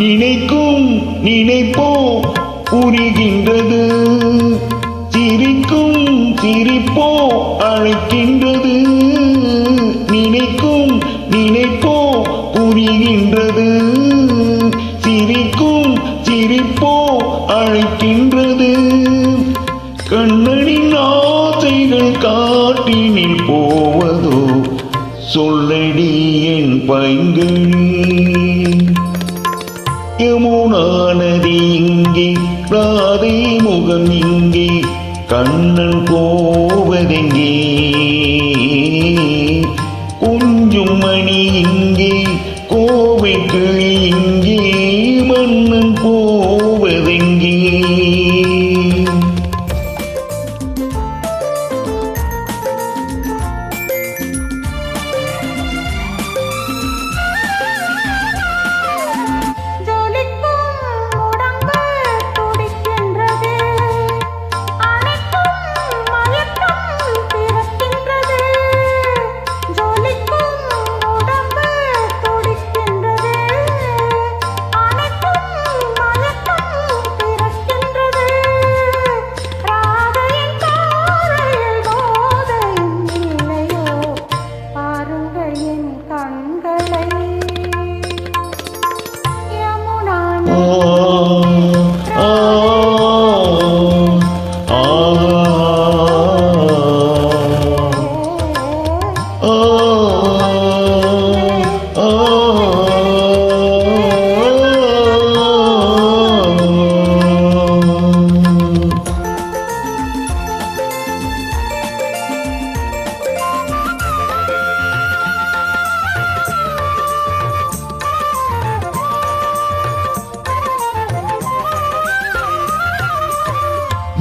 நினைக்கும் நினைப்போ புரிகின்றது. சிரிக்கும் சிரிப்போ அழைக்கின்றது. நினைக்கும் நினைப்போ புரிகின்றது. சிரிக்கும் சிரிப்போ அழைக்கின்றது. கண்ணனின் ஆசைகள் காட்டினில் போவதோ சொல்லடி என் பைங்கள் யமுனா நதி இங்கே ராதை முகம் இங்கே கண்ணன் போவதெங்கே? கொஞ்சும் மணி இங்கே கோவை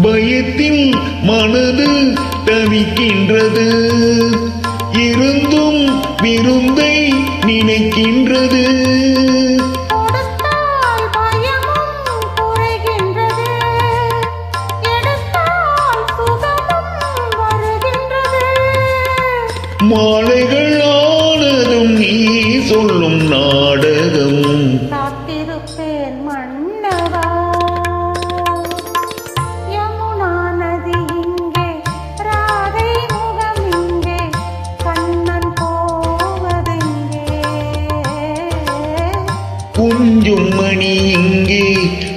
பயத்தில் மனது தவிக்கின்றது. இருந்தும் விருந்தை நினைக்கின்றது. மாலைகள் ஆனதும் நீ சொல்லும் நாடகம். குஞ்சும்